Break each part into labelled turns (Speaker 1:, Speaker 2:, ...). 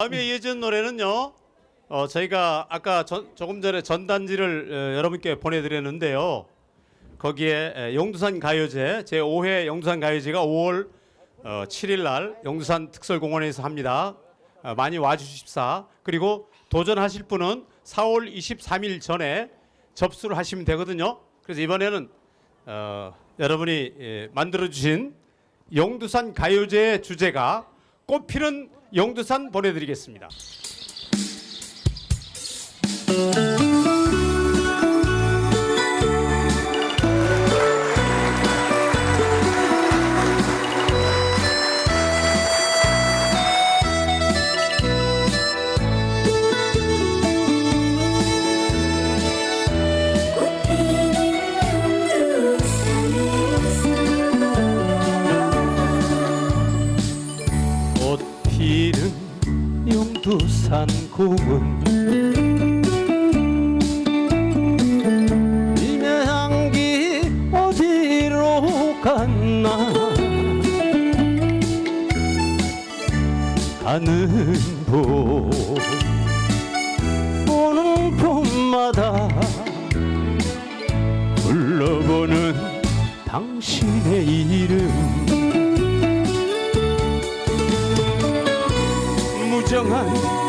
Speaker 1: 다음에 이어진 노래는요. 어, 저희가 아까 전- 조금 전에 전단지를 어, 여러분께 보내드렸는데요. 거기에 에, 용두산 가요제 제 5회 용두산 가요제가 5월 어, 7일 날 용두산 특설공원에서 합니다. 어, 많이 와주십사. 그리고 도전하실 분은 4월 23일 전에 접수를 하시면 되거든요. 그래서 이번에는 어, 여러분이 예, 만들어주신 용두산 가요제의 주제가 꽃피는 용두산 보내드리겠습니다. 산 공은 이내 향기 어디로 갔나? 가는 봄 오는 봄마다 불러보는 당신의 이름. 무정한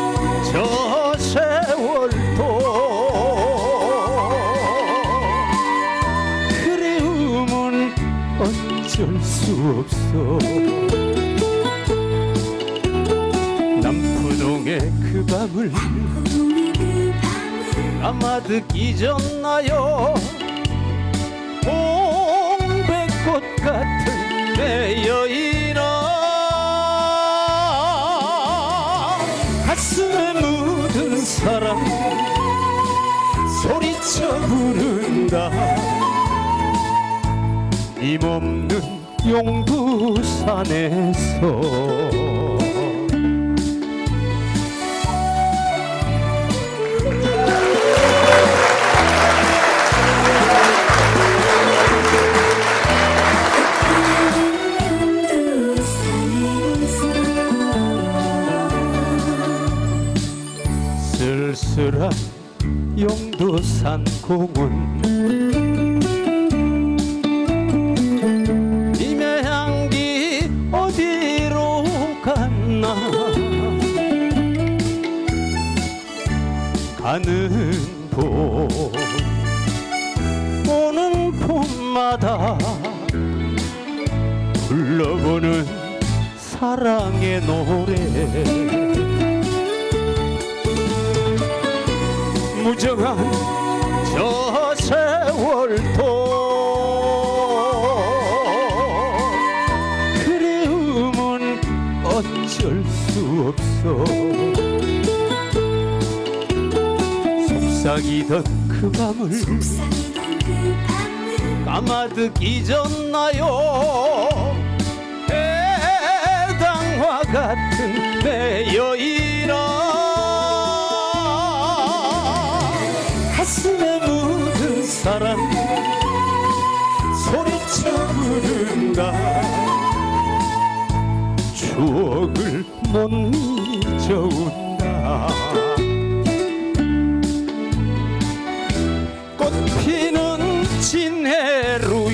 Speaker 1: 저 세월도 그리움은 어쩔 수 없어. 남포동의 그 밤을 아마득 잊었나요? 홍백꽃 같은 내 여인 사랑 소리쳐 부른다. 힘없는 용두산에서 쓸쓸한 용두산 공원. 임의 향기 어디로 갔나? 가는 봄 오는 봄마다 불러보는 사랑의 노래 무정한 저 세월도 그리움은 어쩔 수 없어. 속삭이던 그 밤을 까마득 잊었나요? 해당화 같은 내 여인 부른다. 추억을 못 잊어온다. 꽃 피는 진해루에서